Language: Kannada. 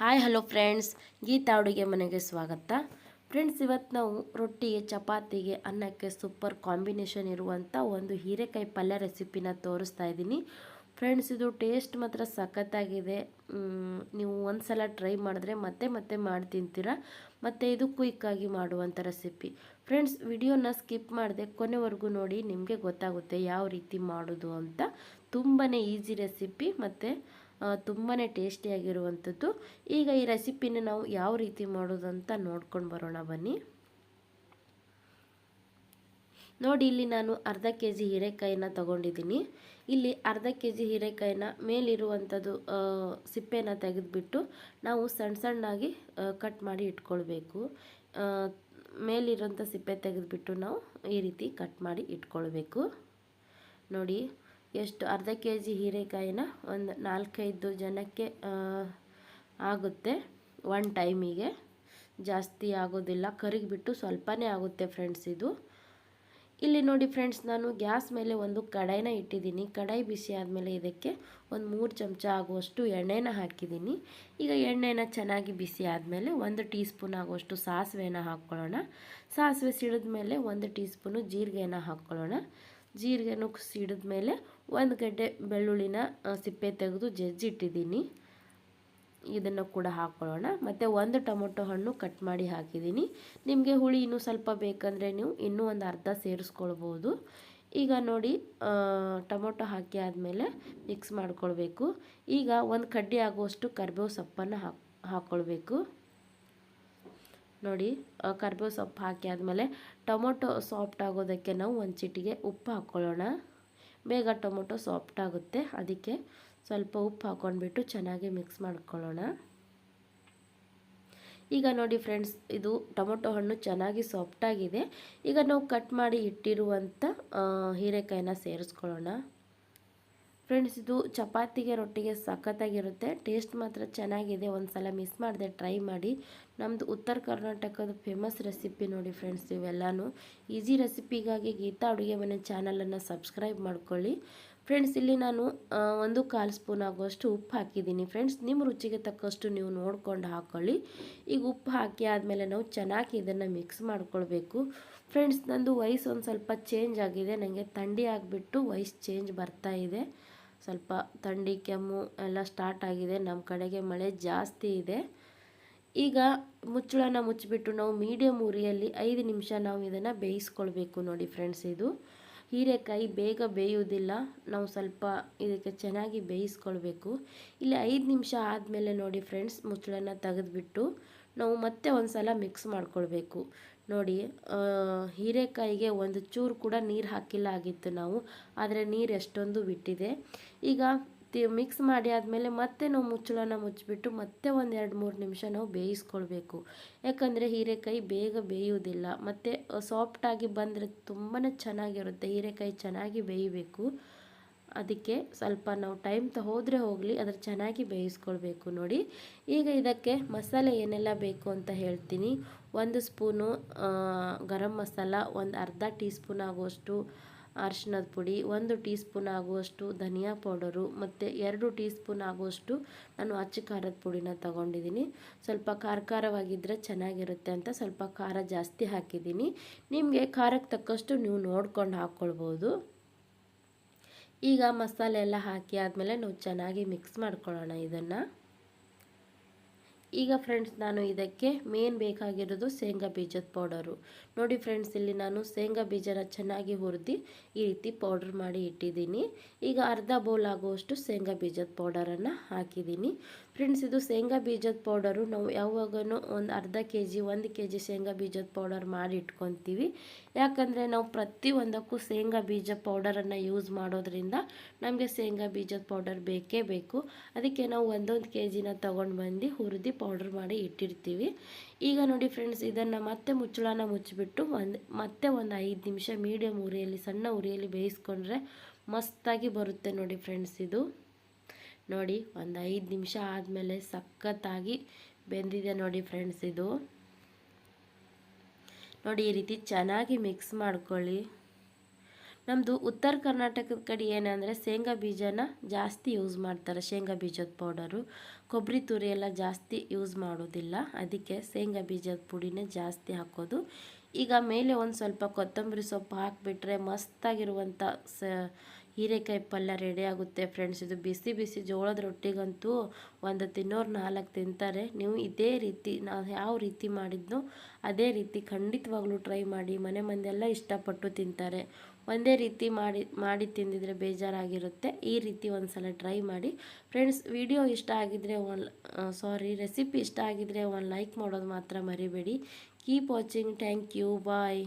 Hi, hello friends. ಗೀತಾ ಅಡುಗೆ ಮನೆಗೆ ಸ್ವಾಗತ. ಫ್ರೆಂಡ್ಸ್ ಇವತ್ತು ನಾವು ರೊಟ್ಟಿಗೆ, ಚಪಾತಿಗೆ, ಅನ್ನಕ್ಕೆ ಸೂಪರ್ ಕಾಂಬಿನೇಷನ್ ಇರುವಂಥ ಒಂದು ಹೀರೆಕಾಯಿ ಪಲ್ಯ ರೆಸಿಪಿನ ತೋರಿಸ್ತಾ ಇದ್ದೀನಿ. ಫ್ರೆಂಡ್ಸ್, ಇದು ಟೇಸ್ಟ್ ಮಾತ್ರ ಸಖತ್ತಾಗಿದೆ. ನೀವು ಒಂದು ಸಲ ಟ್ರೈ ಮಾಡಿದ್ರೆ ಮತ್ತೆ ಮತ್ತೆ ಮಾಡಿ ತಿಂತೀರಾ. ಮತ್ತು ಇದು ಕ್ವಿಕ್ಕಾಗಿ ಮಾಡುವಂಥ ರೆಸಿಪಿ. ಫ್ರೆಂಡ್ಸ್, ವಿಡಿಯೋನ ಸ್ಕಿಪ್ ಮಾಡಿದೆ ಕೊನೆವರೆಗೂ ನೋಡಿ, ನಿಮಗೆ ಗೊತ್ತಾಗುತ್ತೆ ಯಾವ ರೀತಿ ಮಾಡೋದು ಅಂತ. ತುಂಬಾ ಈಸಿ ರೆಸಿಪಿ ಮತ್ತು ತುಂಬಾ ಟೇಸ್ಟಿಯಾಗಿರುವಂಥದ್ದು. ಈಗ ಈ ರೆಸಿಪಿನ ನಾವು ಯಾವ ರೀತಿ ಮಾಡೋದಂತ ನೋಡ್ಕೊಂಡು ಬರೋಣ ಬನ್ನಿ. ನೋಡಿ, ಇಲ್ಲಿ ನಾನು ಅರ್ಧ ಕೆ ಜಿ ಹೀರೆಕಾಯಿನ ತಗೊಂಡಿದ್ದೀನಿ. ಇಲ್ಲಿ ಅರ್ಧ ಕೆ ಜಿ ಹೀರೆಕಾಯಿನ ಮೇಲಿರುವಂಥದ್ದು ಸಿಪ್ಪೆನ ತೆಗೆದುಬಿಟ್ಟು ನಾವು ಸಣ್ಣ ಸಣ್ಣಾಗಿ ಕಟ್ ಮಾಡಿ ಇಟ್ಕೊಳ್ಬೇಕು. ಮೇಲಿರುವಂಥ ಸಿಪ್ಪೆ ತೆಗೆದುಬಿಟ್ಟು ನಾವು ಈ ರೀತಿ ಕಟ್ ಮಾಡಿ ಇಟ್ಕೊಳ್ಬೇಕು. ನೋಡಿ ಎಷ್ಟು ಅರ್ಧ ಕೆ ಜಿ ಹೀರೆಕಾಯಿನ ಒಂದು ನಾಲ್ಕೈದು ಜನಕ್ಕೆ ಆಗುತ್ತೆ ಒನ್ ಟೈಮಿಗೆ ಜಾಸ್ತಿ ಆಗೋದಿಲ್ಲ. ಕರಿಗಿಬಿಟ್ಟು ಸ್ವಲ್ಪನೇ ಆಗುತ್ತೆ ಫ್ರೆಂಡ್ಸ್ ಇದು. ಇಲ್ಲಿ ನೋಡಿ ಫ್ರೆಂಡ್ಸ್ ನಾನು ಗ್ಯಾಸ್ ಮೇಲೆ ಒಂದು ಕಡಾಯಿನ ಇಟ್ಟಿದ್ದೀನಿ. ಕಡಾಯಿ ಬಿಸಿ ಆದಮೇಲೆ ಇದಕ್ಕೆ ಒಂದು ಮೂರು ಚಮಚ ಆಗುವಷ್ಟು ಎಣ್ಣೆನ ಹಾಕಿದ್ದೀನಿ. ಈಗ ಎಣ್ಣೆನ ಚೆನ್ನಾಗಿ ಬಿಸಿ ಆದಮೇಲೆ ಒಂದು ಟೀ ಸ್ಪೂನ್ ಆಗುವಷ್ಟು ಸಾಸಿವೆನ ಹಾಕ್ಕೊಳ್ಳೋಣ. ಸಾಸಿವೆ ಸಿಡಿದ ಮೇಲೆ ಒಂದು ಟೀ ಸ್ಪೂನು ಜೀರಿಗೆನ ಹಾಕ್ಕೊಳ್ಳೋಣ. ಜೀರಿಗೆನೂ ಸಿಡಿದ ಮೇಲೆ ಒಂದು ಗಡ್ಡೆ ಬೆಳ್ಳುಳ್ಳಿನ ಸಿಪ್ಪೆ ತೆಗೆದು ಜಜ್ಜಿಟ್ಟಿದ್ದೀನಿ. ಇದನ್ನು ಕೂಡ ಹಾಕ್ಕೊಳ್ಳೋಣ ಮತ್ತು ಒಂದು ಟೊಮೊಟೊ ಹಣ್ಣು ಕಟ್ ಮಾಡಿ ಹಾಕಿದ್ದೀನಿ. ನಿಮಗೆ ಹುಳಿ ಇನ್ನೂ ಸ್ವಲ್ಪ ಬೇಕಂದರೆ ನೀವು ಇನ್ನೂ ಒಂದು ಅರ್ಧ ಸೇರಿಸ್ಕೊಳ್ಬೋದು. ಈಗ ನೋಡಿ ಟೊಮೊಟೊ ಹಾಕಿ ಆದಮೇಲೆ ಮಿಕ್ಸ್ ಮಾಡ್ಕೊಳ್ಬೇಕು. ಈಗ ಒಂದು ಕಡ್ಡಿ ಆಗುವಷ್ಟು ಕರ್ಬೇವು ಸೊಪ್ಪನ್ನು ಹಾಕ್ ಹಾಕ್ಕೊಳ್ಬೇಕು ನೋಡಿ ಕರ್ಬೇವು ಸೊಪ್ಪು ಹಾಕಿ ಆದಮೇಲೆ ಟೊಮೊಟೊ ಸಾಫ್ಟ್ ಆಗೋದಕ್ಕೆ ನಾವು ಒಂದು ಚಿಟಿಗೆ ಉಪ್ಪು ಹಾಕ್ಕೊಳ್ಳೋಣ ಬೇಗ ಟೊಮೊಟೊ ಸಾಫ್ಟ್ ಆಗುತ್ತೆ. ಅದಕ್ಕೆ ಸ್ವಲ್ಪ ಉಪ್ಪು ಹಾಕ್ಕೊಂಡ್ಬಿಟ್ಟು ಚೆನ್ನಾಗಿ ಮಿಕ್ಸ್ ಮಾಡ್ಕೊಳ್ಳೋಣ. ಈಗ ನೋಡಿ ಫ್ರೆಂಡ್ಸ್, ಇದು ಟೊಮೊಟೊ ಹಣ್ಣು ಚೆನ್ನಾಗಿ ಸಾಫ್ಟಾಗಿದೆ ಈಗ ನಾವು ಕಟ್ ಮಾಡಿ ಇಟ್ಟಿರುವಂಥ ಹೀರೆಕಾಯಿನ ಸೇರಿಸ್ಕೊಳ್ಳೋಣ. ಫ್ರೆಂಡ್ಸ್, ಇದು ಚಪಾತಿಗೆ ರೊಟ್ಟಿಗೆ ಸಖತ್ತಾಗಿರುತ್ತೆ. ಟೇಸ್ಟ್ ಮಾತ್ರ ಚೆನ್ನಾಗಿದೆ. ಒಂದು ಸಲ ಮಿಸ್ ಮಾಡಿದೆ ಟ್ರೈ ಮಾಡಿ. ನಮ್ಮದು ಉತ್ತರ ಕರ್ನಾಟಕದ ಫೇಮಸ್ ರೆಸಿಪಿ ನೋಡಿ ಫ್ರೆಂಡ್ಸ್ ಇವೆಲ್ಲಾನು ಈಸಿ ರೆಸಿಪಿಗಾಗಿ ಗೀತಾ ಅಡುಗೆ ಮನೆ ಚಾನಲನ್ನು ಸಬ್ಸ್ಕ್ರೈಬ್ ಮಾಡ್ಕೊಳ್ಳಿ. ಫ್ರೆಂಡ್ಸ್, ಇಲ್ಲಿ ನಾನು ಒಂದು ಕಾಲು ಸ್ಪೂನ್ ಆಗುವಷ್ಟು ಉಪ್ಪು ಹಾಕಿದ್ದೀನಿ. ಫ್ರೆಂಡ್ಸ್, ನಿಮ್ಮ ರುಚಿಗೆ ತಕ್ಕಷ್ಟು ನೀವು ನೋಡ್ಕೊಂಡು ಹಾಕ್ಕೊಳ್ಳಿ ಈಗ ಉಪ್ಪು ಹಾಕಿ ಆದಮೇಲೆ ನಾವು ಚೆನ್ನಾಗಿ ಇದನ್ನು ಮಿಕ್ಸ್ ಮಾಡ್ಕೊಳ್ಬೇಕು. ಫ್ರೆಂಡ್ಸ್, ನಂದು ವಯಸ್ಸು ಒಂದು ಸ್ವಲ್ಪ ಚೇಂಜ್ ಆಗಿದೆ. ನನಗೆ ಥಂಡಿ ಆಗಿಬಿಟ್ಟು ವಯಸ್ಸು ಚೇಂಜ್ ಬರ್ತಾ ಇದೆ. ಸ್ವಲ್ಪ ಥಂಡಿ, ಕೆಮ್ಮು ಎಲ್ಲ ಸ್ಟಾರ್ಟ್ ಆಗಿದೆ. ನಮ್ಮ ಕಡೆಗೆ ಮಳೆ ಜಾಸ್ತಿ ಇದೆ. ಈಗ ಮುಚ್ಚಳನ ಮುಚ್ಚಿಬಿಟ್ಟು ನಾವು ಮೀಡಿಯಮ್ ಉರಿಯಲ್ಲಿ ಐದು ನಿಮಿಷ ನಾವು ಇದನ್ನು ಬೇಯಿಸ್ಕೊಳ್ಬೇಕು ನೋಡಿ ಫ್ರೆಂಡ್ಸ್ ಇದು. ಹೀರೆಕಾಯಿ ಬೇಗ ಬೇಯುವುದಿಲ್ಲ. ನಾವು ಸ್ವಲ್ಪ ಇದಕ್ಕೆ ಚೆನ್ನಾಗಿ ಬೇಯಿಸ್ಕೊಳ್ಬೇಕು. ಇಲ್ಲಿ ಐದು ನಿಮಿಷ ಆದಮೇಲೆ ನೋಡಿ ಫ್ರೆಂಡ್ಸ್ ಮುಚ್ಚಳನ ತೆಗೆದುಬಿಟ್ಟು ನಾವು ಮತ್ತೆ ಒಂದು ಸಲ ಮಿಕ್ಸ್ ಮಾಡ್ಕೊಳ್ಬೇಕು. ನೋಡಿ ಹೀರೆಕಾಯಿಗೆ ಒಂದು ಚೂರು ಕೂಡ ನೀರು ಹಾಕಿಲ್ಲ ಆಗಿತ್ತು ನಾವು, ಆದರೆ ನೀರು ಎಷ್ಟೊಂದು ಬಿಟ್ಟಿದೆ. ಈಗ ಮಿಕ್ಸ್ ಮಾಡಿ ಆದಮೇಲೆ ಮತ್ತೆ ನಾವು ಮುಚ್ಚಳನ ಮುಚ್ಚಿಬಿಟ್ಟು ಮತ್ತೆ ಒಂದು ಎರಡು ಮೂರು ನಿಮಿಷ ನಾವು ಬೇಯಿಸ್ಕೊಳ್ಬೇಕು. ಯಾಕಂದರೆ ಹೀರೆಕಾಯಿ ಬೇಗ ಬೇಯುವುದಿಲ್ಲ. ಮತ್ತು ಸಾಫ್ಟಾಗಿ ಬಂದರೆ ತುಂಬಾ ಚೆನ್ನಾಗಿರುತ್ತೆ. ಹೀರೆಕಾಯಿ ಚೆನ್ನಾಗಿ ಬೇಯಬೇಕು. ಅದಕ್ಕೆ ಸ್ವಲ್ಪ ನಾವು ಟೈಮ್ ಹೋದರೆ ಹೋಗಲಿ, ಅದ್ರ ಚೆನ್ನಾಗಿ ಬೇಯಿಸ್ಕೊಳ್ಬೇಕು ನೋಡಿ. ಈಗ ಇದಕ್ಕೆ ಮಸಾಲೆ ಏನೆಲ್ಲ ಬೇಕು ಅಂತ ಹೇಳ್ತೀನಿ. ಒಂದು ಸ್ಪೂನು ಗರಂ ಮಸಾಲ, ಒಂದು ಅರ್ಧ ಟೀ ಸ್ಪೂನ್ ಆಗುವಷ್ಟು ಅರಿಶಿಣದ ಪುಡಿ, ಒಂದು ಟೀ ಸ್ಪೂನ್ ಆಗುವಷ್ಟು ಧನಿಯಾ ಪೌಡರು, ಮತ್ತು ಎರಡು ಟೀ ಸ್ಪೂನ್ ಆಗುವಷ್ಟು ನಾನು ಅಚ್ಚು ಖಾರದ ಪುಡಿನ ತಗೊಂಡಿದ್ದೀನಿ. ಸ್ವಲ್ಪ ಖಾರ ಖಾರವಾಗಿದ್ದರೆ ಚೆನ್ನಾಗಿರುತ್ತೆ ಅಂತ ಸ್ವಲ್ಪ ಖಾರ ಜಾಸ್ತಿ ಹಾಕಿದ್ದೀನಿ. ನಿಮಗೆ ಖಾರಕ್ಕೆ ತಕ್ಕಷ್ಟು ನೀವು ನೋಡ್ಕೊಂಡು ಹಾಕ್ಕೊಳ್ಬೋದು. ಈಗ ಮಸಾಲೆ ಎಲ್ಲ ಹಾಕಿ ಆದಮೇಲೆ ನಾವು ಚೆನ್ನಾಗಿ ಮಿಕ್ಸ್ ಮಾಡ್ಕೊಳ್ಳೋಣ ಇದನ್ನು. ಈಗ ಫ್ರೆಂಡ್ಸ್ ನಾನು ಇದಕ್ಕೆ ಮೇನ್ ಬೇಕಾಗಿರೋದು ಶೇಂಗಾ ಬೀಜದ ಪೌಡರು ನೋಡಿ ಫ್ರೆಂಡ್ಸ್ ಇಲ್ಲಿ ನಾನು ಶೇಂಗಾ ಬೀಜನ ಚೆನ್ನಾಗಿ ಹುರಿದು ಈ ರೀತಿ ಪೌಡ್ರ್ ಮಾಡಿ ಇಟ್ಟಿದ್ದೀನಿ. ಈಗ ಅರ್ಧ ಬೌಲ್ ಆಗುವಷ್ಟು ಶೇಂಗಾ ಬೀಜದ ಪೌಡರನ್ನು ಹಾಕಿದ್ದೀನಿ. ಫ್ರೆಂಡ್ಸ್ ಇದು ಶೇಂಗಾ ಬೀಜದ ಪೌಡರು ನಾವು ಯಾವಾಗೂ ಒಂದು ಅರ್ಧ ಕೆ ಜಿ ಒಂದು ಕೆ ಜಿ ಶೇಂಗಾ ಬೀಜದ ಪೌಡರ್ ಮಾಡಿ ಇಟ್ಕೊತೀವಿ. ಯಾಕಂದರೆ ನಾವು ಪ್ರತಿಯೊಂದಕ್ಕೂ ಶೇಂಗಾ ಬೀಜ ಪೌಡರನ್ನು ಯೂಸ್ ಮಾಡೋದ್ರಿಂದ ನಮಗೆ ಶೇಂಗಾ ಬೀಜದ ಪೌಡರ್ ಬೇಕೇ ಬೇಕು. ಅದಕ್ಕೆ ನಾವು ಒಂದೊಂದು ಕೆ ಜಿನ ತೊಗೊಂಡು ಬಂದು ಹುರಿದು ಪೌಡರ್ ಮಾಡಿ ಇಟ್ಟಿರ್ತೀವಿ. ಈಗ ನೋಡಿ ಫ್ರೆಂಡ್ಸ್ ಇದನ್ನು ಮತ್ತೆ ಮುಚ್ಚಳನ ಮುಚ್ಚಿಬಿಟ್ಟು ಒಂದು, ಮತ್ತೆ ಒಂದು ಐದು ನಿಮಿಷ ಮೀಡಿಯಮ್ ಉರಿಯಲ್ಲಿ, ಸಣ್ಣ ಉರಿಯಲ್ಲಿ ಬೇಯಿಸ್ಕೊಂಡ್ರೆ ಮಸ್ತಾಗಿ ಬರುತ್ತೆ ನೋಡಿ ಫ್ರೆಂಡ್ಸ್ ಇದು. ನೋಡಿ, ಒಂದು ಐದು ನಿಮಿಷ ಆದಮೇಲೆ ಸಖತ್ತಾಗಿ ಬೆಂದಿದೆ ನೋಡಿ ಫ್ರೆಂಡ್ಸ್ ಇದು. ನೋಡಿ ಈ ರೀತಿ ಚೆನ್ನಾಗಿ ಮಿಕ್ಸ್ ಮಾಡ್ಕೊಳ್ಳಿ. ನಮ್ಮದು ಉತ್ತರ ಕರ್ನಾಟಕದ ಕಡೆ ಏನಂದರೆ ಶೇಂಗಾ ಬೀಜನ ಜಾಸ್ತಿ ಯೂಸ್ ಮಾಡ್ತಾರೆ, ಶೇಂಗಾ ಬೀಜದ ಪೌಡರು ಕೊಬ್ಬರಿ ತುರಿ ಎಲ್ಲ ಜಾಸ್ತಿ ಯೂಸ್ ಮಾಡೋದಿಲ್ಲ. ಅದಕ್ಕೆ ಶೇಂಗಾ ಬೀಜದ ಪುಡಿನೇ ಜಾಸ್ತಿ ಹಾಕೋದು. ಈಗ ಮೇಲೆ ಒಂದು ಸ್ವಲ್ಪ ಕೊತ್ತಂಬರಿ ಸೊಪ್ಪು ಹಾಕಿಬಿಟ್ರೆ ಮಸ್ತಾಗಿರುವಂಥ ಸ ಹೀರೆಕಾಯಿ ಪಲ್ಯ ರೆಡಿ ಆಗುತ್ತೆ ಫ್ರೆಂಡ್ಸ್ ಇದು ಬಿಸಿ ಬಿಸಿ ಜೋಳದ ರೊಟ್ಟಿಗಂತೂ ಒಂದು ತಿನ್ನೋರು ನಾಲ್ಕು ತಿಂತಾರೆ. ನೀವು ಇದೇ ರೀತಿ, ನಾವು ಯಾವ ರೀತಿ ಮಾಡಿದ್ನೋ ಅದೇ ರೀತಿ ಖಂಡಿತವಾಗ್ಲೂ ಟ್ರೈ ಮಾಡಿ, ಮನೆ ಮಂದೆಲ್ಲ ಇಷ್ಟಪಟ್ಟು ತಿಂತಾರೆ. ಒಂದೇ ರೀತಿ ಮಾಡಿ ಮಾಡಿ ತಿಂದಿದ್ರೆ ಬೇಜಾರಾಗಿರುತ್ತೆ. ಈ ರೀತಿ ಒಂದು ಸಲ ಟ್ರೈ ಮಾಡಿ. ಫ್ರೆಂಡ್ಸ್ ವಿಡಿಯೋ ಇಷ್ಟ ಆಗಿದ್ರೆ ಒಂದು ಸಾರಿ ರೆಸಿಪಿ ಇಷ್ಟ ಆಗಿದ್ರೆ ಒಂದು ಲೈಕ್ ಮಾಡೋದು ಮಾತ್ರ ಮರಿಬೇಡಿ. Keep watching thank you bye